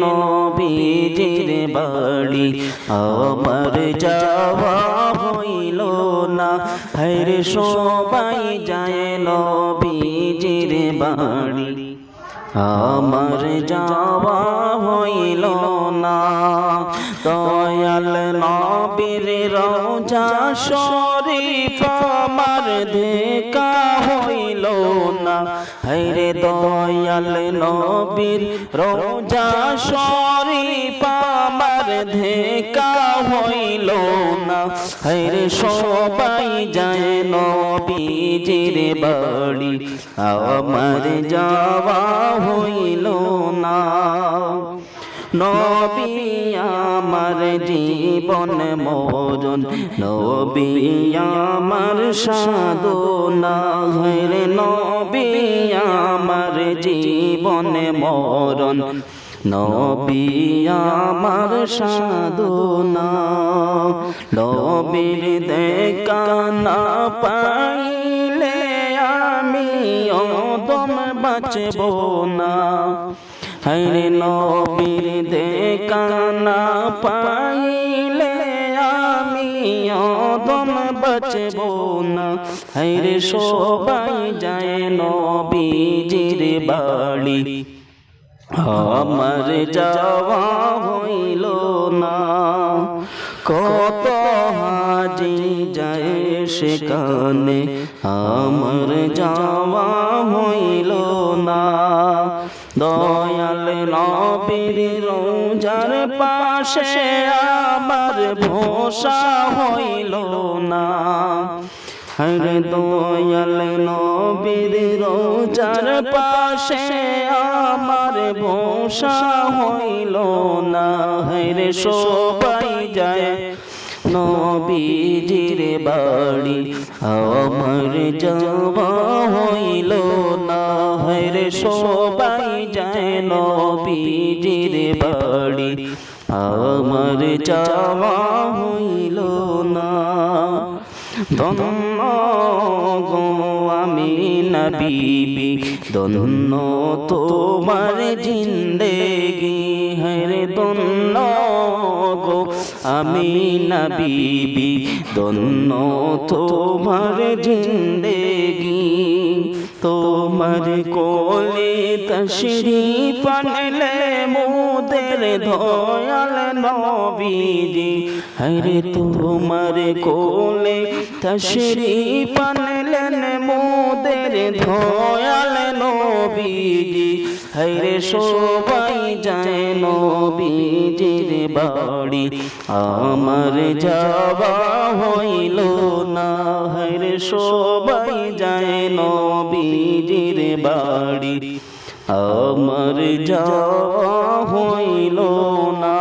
নবীজির বাড়ি। আমার যাওয়া হইল না। হায়রে সবাই যায় নবীজির বাড়ি। আমার যাওয়া হইল না। দয়াল নবীর রোজা শরীফ আমার দেখা হইল হরে দয়াল নবীর রোজা শরীফ আমার ধেকা হইল না। হরে সবাই যায় নবীজির বাড়ি, আমার যাওয়া হইল না। নবী আমার জীবন মরণ, নবী আমার সাধনা হরে নবী আমার জীবন মরণ, নবী আমার সাধনা, নবীর দেখা না পাইলে আমি অদম বাঁচব না। হরে নবীর দেখা না পাইলে আমি অদম বাঁচব না হরে সবাই যায় নবীজির বাড়ি আমার যাওয়া হইল না কত হাজি যায় সেখানে আমার যাওয়া হইল না দয়াল নবীর রোজার পাশে আমার ভোসা হইল না। হরে দয়াল নবীর রোজার পাশে আমার ভোসা হইল না। হরে সবাই যায় নবীজির বাড়ি, আমার যাওয়া হইল না। হরে সবাই যায় নবীজির বাড়ি আমার যাওয়া হইল না। ধন্য গো আমি নবীবি ধন্য তোমার জিন্দেগি, হরে ধন্য গো আমি নবীবি ধন্য তোমার জিন্দেগি। তোমার কোলে তশরি পানলে মুদের ধয়াল নবীজি। হরে তোমার কোলে তশরি পানলেন মুদের ধয়াল নবীজি। হরে সবাই যায় নবীজির বাড়ি। আমার যাওয়া হইল না। সবাই যায় নবীজির বাড়ি। আমার যা হইল না।